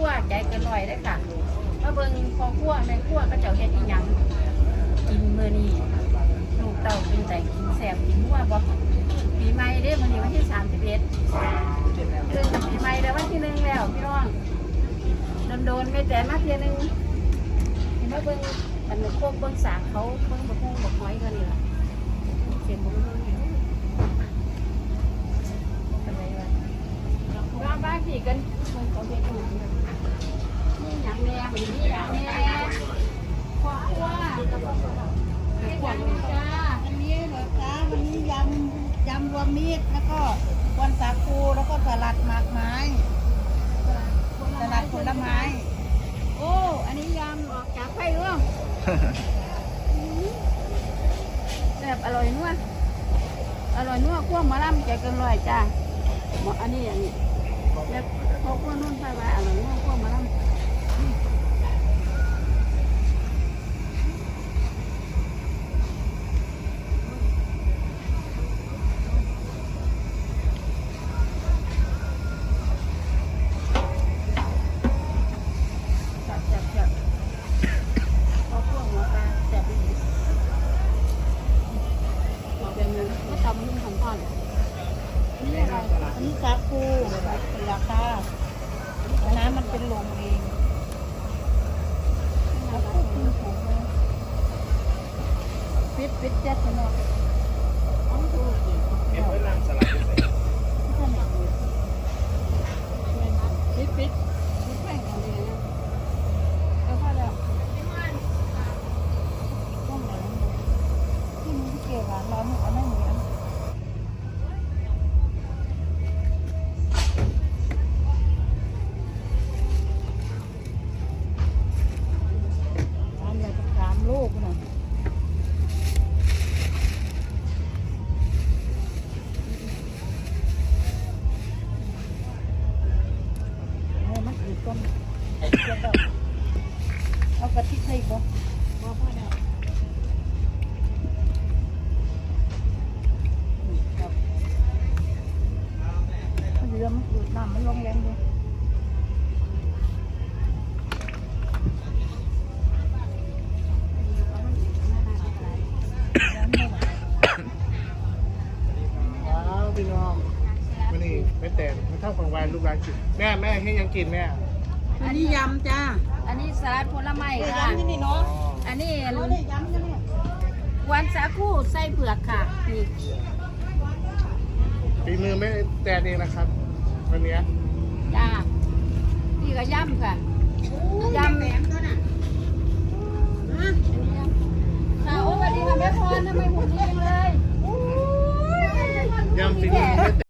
รัวใจเกินร้อยได้อค่ะมาเบิ่งพอครัวแม่ครัวก็เจ้าเฮ็ดอีหยังกินมื้อนี้ลูกเต้าเป็นใจกินแซ่บกินนัวบ่ปีใหม่เด้มื้อนี้วันที่31ซึ่งปีใหม่แล้ววันที่หนึ่งแล้วพี่น้องโดนๆไม่แต่มาเที่ยหนึงเห็นมาเบิ่งอันนี้พวกเบิ่งสากเขาเบิ่งบักฮุ้งบักหอยกันนี่ล่ะเสียงบักฮุ้งนี่เป็นไรวะบ้านบ้านพี่กันมันเขาเรียกกันนี่ห ยังแม่มันนี่ยังแม่ขอว่าไม่หยังจ้าวันนี้เหรอคะวันนี้ยำยำรวมมิตรแล้วก็วันสาคูแล้วก็สลัดหมากไม้สลัดผลไม้ โอ้ อันนี้ยำออกจากไผ่ร่วงแบบอร่อยนัวอร่อยนัวคั่วมะล่ำใจเกินร้อยจ้าหมออันนี้อันนี้แล้ว งินไม่ทำมึงทำก่อนนี่อะไรอันนี้สาคูเป็นราคาน้ำมันเป็นลมเองแล้วก็คือผมปิดปิดแจ๊สเนาะต้องดูอีกเห็นไว้ลังสลัดอยู่ กน่ะให้มันอีกต้นเดี๋ยวแบบเอากะทิใส่บ่อแล้วครับมันเรือมันดูดน้ำมันลงแรงด้วย มานี่ไม่แต่ไม่เท่าของวานลูกหลานกินแม่แม่ให้ยังกินแม่อันนี้ยำจ้า อันนี้สลัดผลไม้เอ้ยค่ะยำที่นี่เนาะอันนี้เอาเลยยำกันเนี่ยวันสาคูใส่เผือกค่ะนี่ฝีมือไม่แต่เองนะครับ วันเนี้ยจ้าพี่ก็ย่ำค่ะย่ำแหลมตัวน่ะค่ะโอ้สวัสดีค่ะแม่พรทำไมหุ่นดีจังเลยยำฝีมือไม่แต่